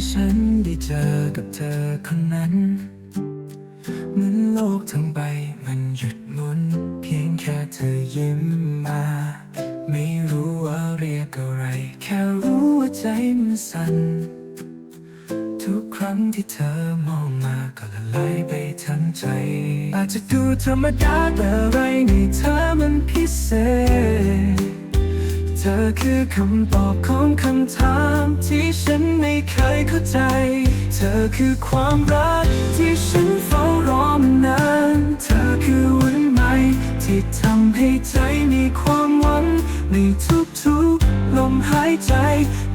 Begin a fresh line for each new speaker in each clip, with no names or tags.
ที่ฉันได้เจอกับเธอคนนั้น เหมือนโลกทั้งใบมันหยุดหมุน เพียงแค่เธอยิ้มมา ไม่รู้ว่าเรียกอะไร แค่รู้ว่าใจมันสั่น ทุกครั้งที่เธอมองมาก็ละลายไปทั้งใจ อาจจะดูธรรมดาแต่อะไรในเธอมันพิเศษ เธอคือคำตอบของคำถามที่ฉันไม่เคยเข้าใจ เธอคือความรักที่ฉันเฝ้ารอมานาน เธอคือวันใหม่ที่ทำให้ใจมีความหวังในทุกๆลมหายใจ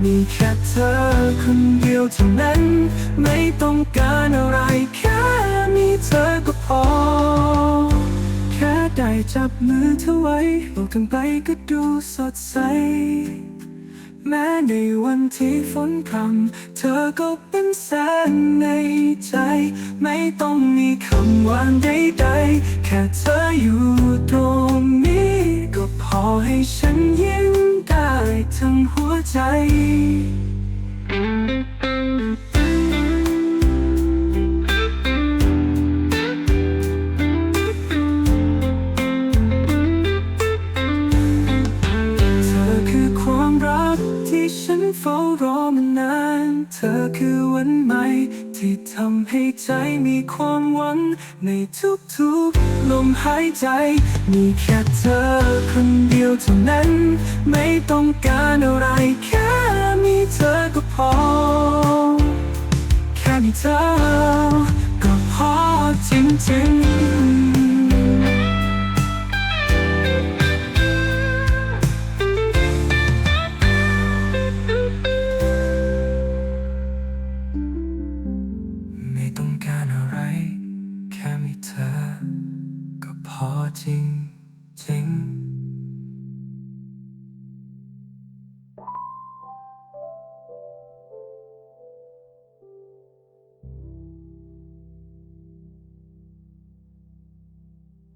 มีแค่เธอคนเดียวเท่านั้น ไม่ต้องการอะไรแค่มีเธอก็พอ จับมือเธอไว้โลกทั้งใบก็ดูสดใส แม้ในวันที่ฝนพรำเธอก็เป็นแสงในใจ ไม่ต้องมีคำหวานใดๆ แค่เธออยู่ตรงนี้ ก็พอให้ฉันยิ้มได้ทั้งหัวใจ เฝ้ารอมานาน เธอคือวันใหม่ ที่ทำให้ใจมีความหวัง ในทุกๆ ลมหายใจ มีแค่เธอคนเดียวเท่านั้น ไม่ต้องการอะไรแค่มีเธอก็พอ แค่มีเธอ 静静